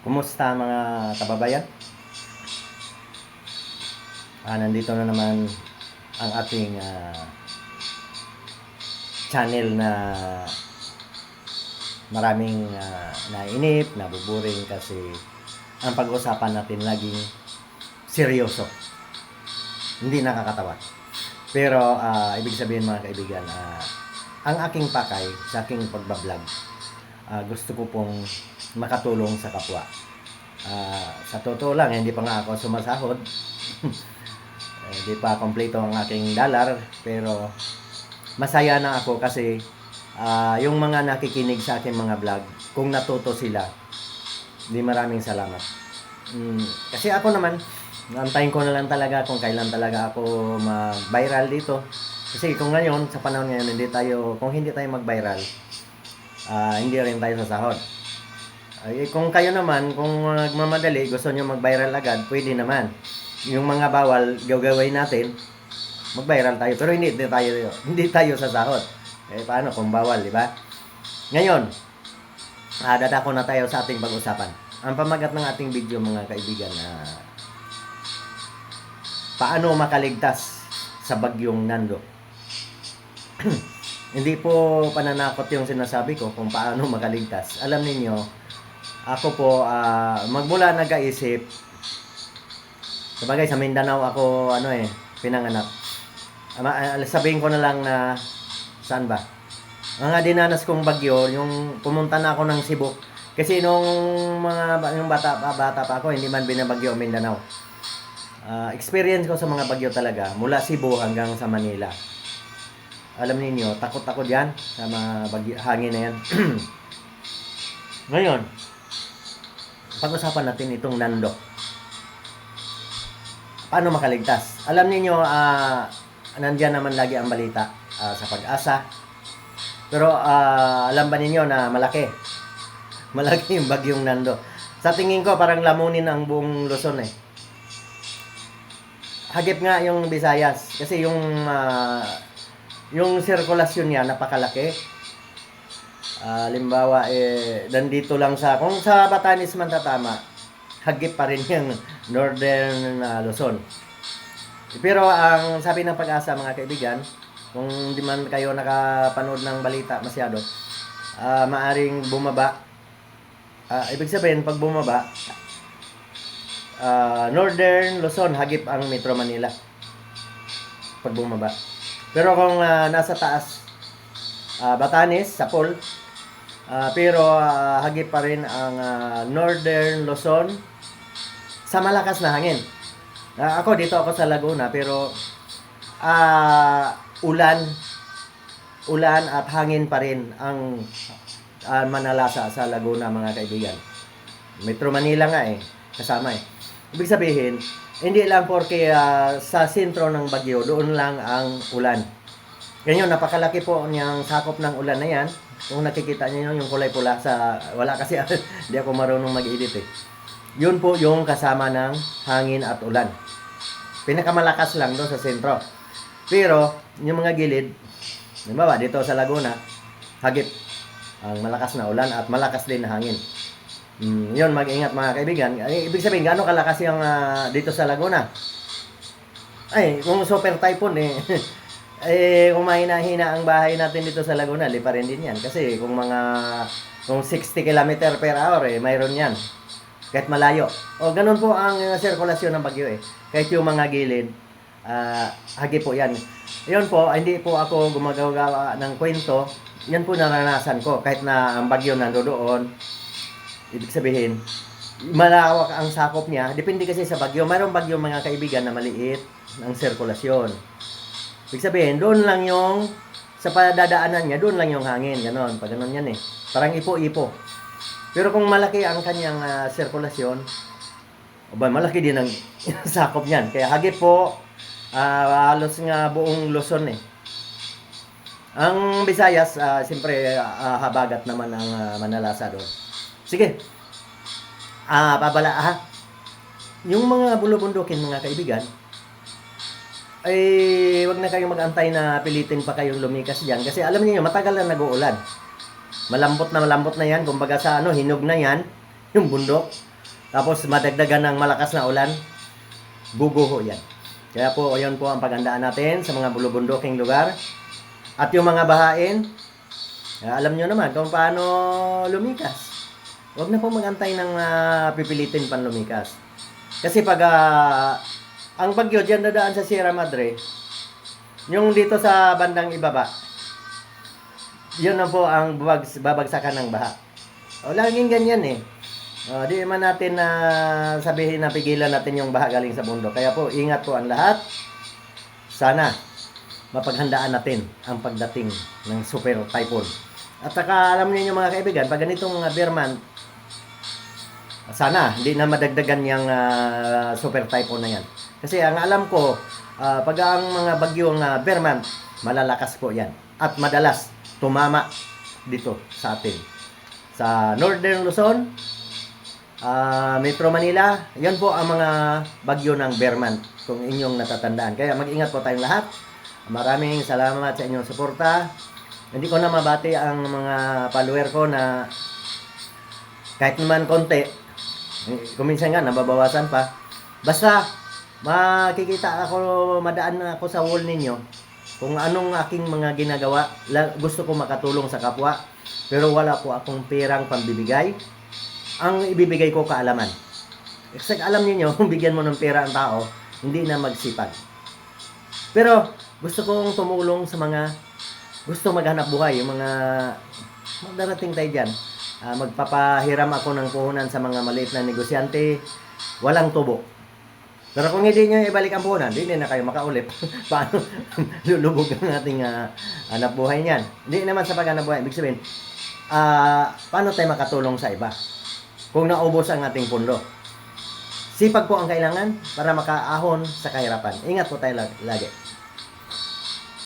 Kumusta mga kababayan? Ah, nandito na naman ang ating ah, channel na maraming ah, nainip, nabuburing kasi ang pag-usapan natin laging seryoso. Hindi nakakatawa. Pero ah, ibig sabihin mga kaibigan, ah, ang aking pakay sa aking pagbablog, ah, gusto ko pong makatulong sa kapwa. Ah, sa totoo lang, hindi pa nga ako sumasahod. Hindi pa kompleto ang aking dollar, pero masaya na ako kasi ah, yung mga nakikinig sa aking mga vlog, kung natuto sila, di maraming salamat. Mm, kasi ako naman, antayin ko na lang talaga kung kailan talaga ako mag-viral dito. Kasi kung ngayon, sa panahon ngayon, hindi tayo, kung hindi tayo mag-viral, ah, hindi rin tayo sasahod. Ay, kung kayo naman, kung nagmamadali, gusto nyo mag-viral agad, pwede naman. Yung mga bawal, gagawin natin, mag-viral tayo. Pero hindi, hindi tayo, hindi tayo sasahod. Eh, paano kung bawal, di ba? Ngayon, ah, dadako na tayo sa ating pag-usapan. Ang pamagat ng ating video, mga kaibigan, na paano makaligtas sa bagyong Nando. Hindi po pananakot yung sinasabi ko kung paano makaligtas. Alam ninyo, ako po, ah, magmula nag-aisip, sabagay sa Mindanao ako, ano eh, pinanganak. Ah, sabihin ko na lang na, saan ba? Mga dinanas kong bagyo, yung pumunta na ako ng Cebu. Kasi nung mga yung bata pa, bata pa ako, hindi man binabagyo ang Mindanao. Ah, experience ko sa mga bagyo talaga, mula Cebu hanggang sa Manila. Alam niyo takot ako diyan sa mga bagyo, hangin na yan. Ngayon, pag-usapan natin itong Nando. Paano makaligtas? Alam niyo ah nandiyan naman lagi ang balita ah, sa pag-asa. Pero ah, alam ba ninyo na malaki? Malaki yung bagyong Nando. Sa tingin ko, parang lamunin ang buong Luzon eh. Hagip nga yung Visayas. Kasi yung ah, yung sirkulasyon niya napakalaki. Ah, limbawa eh nandito lang sa kung sa Batanes man tatama, hagip pa rin yung Northern ah, Luzon. Pero ang sabi ng pag-asa mga kaibigan, kung di man kayo nakapanood ng balita masyado, ah, maaring bumaba. Ah, ibig sabihin pag bumaba, ah, Northern Luzon hagip ang Metro Manila. Pag bumaba. Pero kung ah, nasa taas, ah, Batanes, Sapol, ah, pero ah, hagip pa rin ang ah, Northern Luzon sa malakas na hangin. Ah, ako dito ako sa Laguna pero ah, ulan ulan at hangin pa rin ang ah, manalasa sa Laguna mga kaibigan. Metro Manila nga eh, kasama eh. Ibig sabihin, hindi lang porque ah, sa sentro ng bagyo, doon lang ang ulan. Ganyan, napakalaki po niyang sakop ng ulan na yan. Kung nakikita niyo yung kulay pula sa, wala kasi, hindi ako marunong mag-edit eh. Yun po yung kasama ng hangin at ulan. Pinakamalakas lang doon sa sentro. Pero, yung mga gilid, halimbawa dito sa Laguna, hagip ang malakas na ulan at malakas din na hangin. Mm, yun, mag-ingat mga kaibigan. Ay, ibig sabihin, gaano kalakas yung ah, dito sa Laguna? Ay, kung super typhoon eh. eh, kung mahina-hina ang bahay natin dito sa Laguna, lipa rin din yan. Kasi kung mga, kung 60 km per hour eh, mayroon yan. Kahit malayo. O, ganun po ang uh, sirkulasyon ng bagyo eh. Kahit yung mga gilid, ah, hagi po yan. Yun po, hindi po ako gumagawa ng kwento. Yan po naranasan ko. Kahit na ang bagyo nando doon, ibig sabihin, malawak ang sakop niya. Depende kasi sa bagyo. Mayroong bagyo mga kaibigan na maliit ang sirkulasyon. Ibig sabihin, doon lang yung sa padadaanan niya, doon lang yung hangin. Ganon, pag ganon yan eh. Parang ipo-ipo. Pero kung malaki ang kanyang ah, sirkulasyon, ba, malaki din ang sakop niyan. Kaya hagip po, ah, halos nga buong Luzon eh. Ang Visayas, ah, siyempre, ah, habagat naman ang ah, manalasa doon. Sige. Ah, babala ha. Yung mga bulubundukin mga kaibigan, ay wag na kayong mag-antay na pilitin pa kayong lumikas diyan kasi alam niyo matagal na nag-uulan. Malambot na malambot na 'yan, kumbaga sa ano, hinog na 'yan, yung bundok. tapos madagdagan ng malakas na ulan, guguho yan. Kaya po, ayun po ang pagandaan natin sa mga bulubunduking lugar. At yung mga bahain, ah, alam nyo naman kung paano lumikas. Huwag na po magantay ng ah, pipilitin pan lumikas. Kasi pag ah, ang bagyo dyan dadaan sa Sierra Madre, yung dito sa bandang ibaba, yun na po ang babag, babagsakan ng baha. O, laging ganyan eh. O, di man natin na sabihin na pigilan natin yung baha galing sa bundok. Kaya po, ingat po ang lahat. Sana mapaghandaan natin ang pagdating ng super typhoon. At saka alam niyo mga kaibigan, pag ganitong mga Berman, sana hindi na madagdagan yung ah, super typhoon na yan. Kasi ang alam ko, ah, pag ang mga bagyong uh, Berman, malalakas po yan. At madalas tumama dito sa atin. Sa Northern Luzon, ah, Metro Manila, yan po ang mga bagyo ng Berman kung inyong natatandaan. Kaya mag-ingat po tayong lahat. Maraming salamat sa inyong suporta. Hindi ko na mabati ang mga follower ko na kahit naman konti, kuminsan nga nababawasan pa. Basta makikita ako, madaan ako sa wall ninyo kung anong aking mga ginagawa. Gusto ko makatulong sa kapwa, pero wala po akong perang pambibigay. Ang ibibigay ko kaalaman. Kasi alam niyo kung bigyan mo ng pera ang tao, hindi na magsipag. Pero gusto kong tumulong sa mga gusto maghanap buhay, yung mga magdarating tayo dyan. Ah, magpapahiram ako ng puhunan sa mga maliit na negosyante, walang tubo. Pero kung hindi nyo ibalik ang puhunan, hindi na kayo makaulit. Paano lulubog ang ating ah, hanap buhay niyan? Hindi naman sa paghanap buhay. Ibig sabihin, ah, paano tayo makatulong sa iba? Kung naubos ang ating pundo. Sipag po ang kailangan para makaahon sa kahirapan. Ingat po tayo lag- lagi.